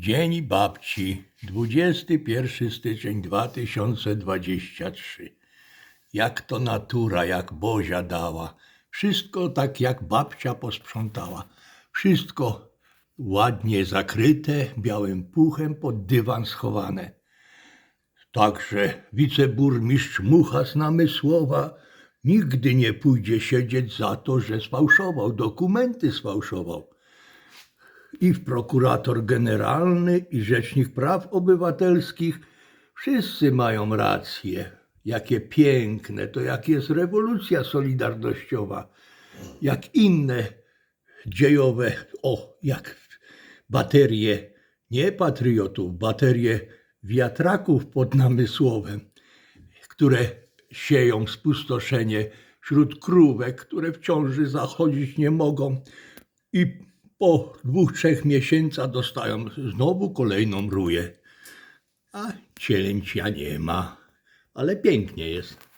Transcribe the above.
Dzień babci, 21 styczeń 2023. Jak to natura, jak Bozia dała. Wszystko tak jak babcia posprzątała. Wszystko ładnie zakryte, białym puchem pod dywan schowane. Także wiceburmistrz Mucha z Namysłowa nigdy nie pójdzie siedzieć za to, że sfałszował, dokumenty sfałszował i prokurator generalny, i rzecznik praw obywatelskich, wszyscy mają rację. Jakie piękne, to jak jest rewolucja solidarnościowa, jak inne dziejowe, o, jak baterie, nie patriotów, baterie wiatraków pod namysłowem, które sieją spustoszenie wśród krówek, które w ciąży zachodzić nie mogą. I po dwóch, trzech miesiącach dostają znowu kolejną ruję. A cielęcia nie ma, ale pięknie jest.